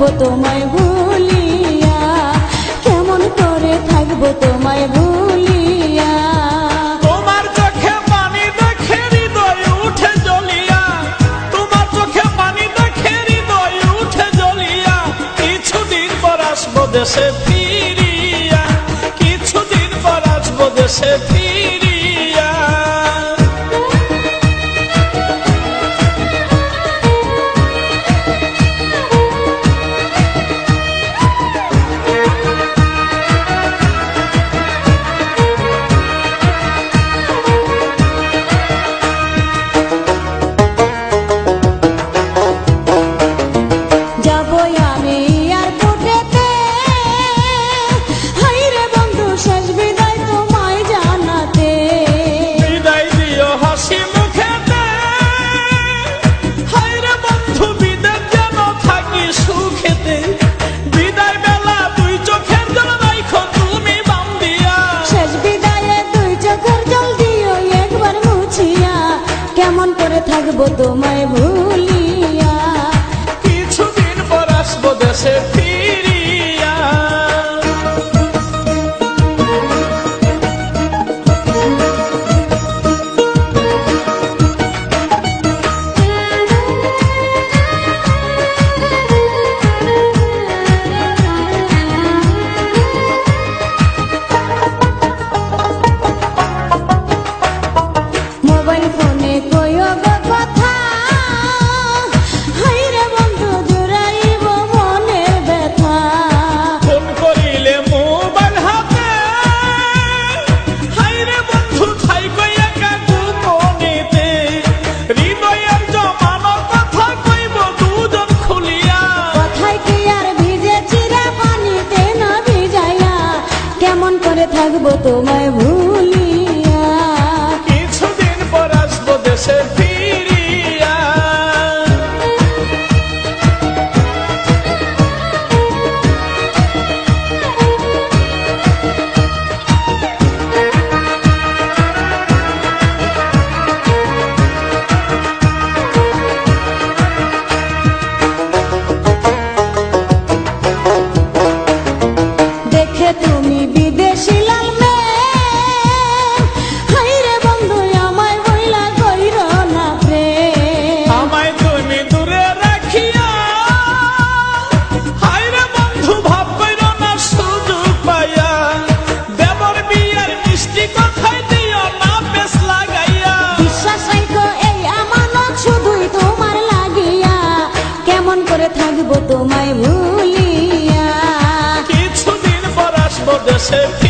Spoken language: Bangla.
থাকব তোমায় ভুলিয়া। কেমন করে থাকব তোমায় ভুলিয়া। তোমার চোখে পানি দেখে হৃদয় উঠে জলিয়া তোমার চোখে পানি দেখে হৃদয় উঠে জলিয়া কিছুদিন পর আসব দেশে ফিরিয়া। কিছুদিন পর আসব দেশে থাকব তোমায় ভুল করব তোমায় the same thing.